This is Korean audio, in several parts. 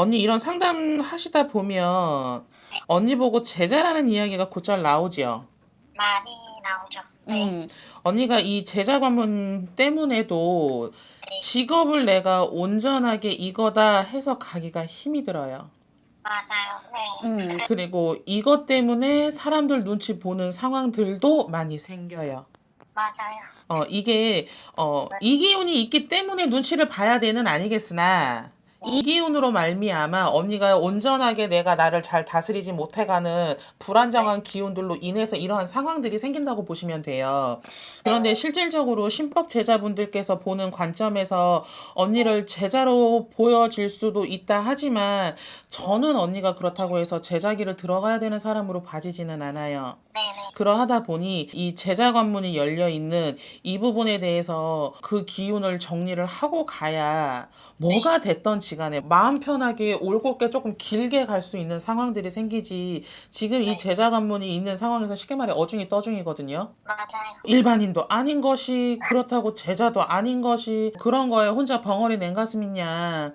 언니 이런 상담 하시다 보면 언니 보고 제자라는 이야기가 곧잘 나오지요. 많이 나오죠. 네. 음, 언니가 이 제자 관문 때문에도 직업을 내가 온전하게 이거다 해서 가기가 힘이 들어요. 맞아요. 네. 음, 그리고 이것 때문에 사람들 눈치 보는 상황들도 많이 생겨요. 맞아요. 어, 이게, 어, 이 기운이 있기 때문에 눈치를 봐야 되는 아니겠으나, 이 기운으로 말미암아 언니가 온전하게 내가 나를 잘 다스리지 못해가는 불안정한 기운들로 인해서 이러한 상황들이 생긴다고 보시면 돼요. 그런데 실질적으로 신법 제자분들께서 보는 관점에서 언니를 제자로 보여질 수도 있다 하지만 저는 언니가 그렇다고 해서 제자기를 들어가야 되는 사람으로 봐지지는 않아요. 그러하다 보니 이 제자 관문이 열려 있는 이 부분에 대해서 그 기운을 정리를 하고 가야 뭐가 됐던 지간에 마음 편하게 올곧게 조금 길게 갈 수 있는 상황들이 생기지 지금 이 제자 관문이 있는 상황에서 쉽게 말해 어중이 떠중이거든요. 맞아요. 일반인도 아닌 것이 그렇다고 제자도 아닌 것이 그런 거에 혼자 벙어리 냉가슴 있냐.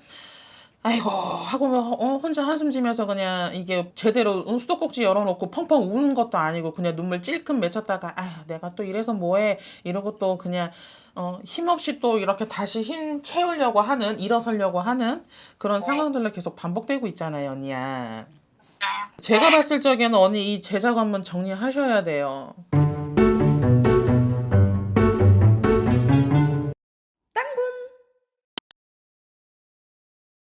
아이고 하고 뭐, 어, 혼자 한숨 쉬면서 그냥 이게 제대로 어, 수도꼭지 열어놓고 펑펑 우는 것도 아니고 그냥 눈물 찔끔 맺혔다가 아휴 내가 또 이래서 뭐해 이러고 또 그냥 어, 힘없이 또 이렇게 다시 힘 채우려고 하는 일어서려고 하는 그런 상황들로 계속 반복되고 있잖아요 언니야. 제가 봤을 적에는 언니 이 제자 관문 정리하셔야 돼요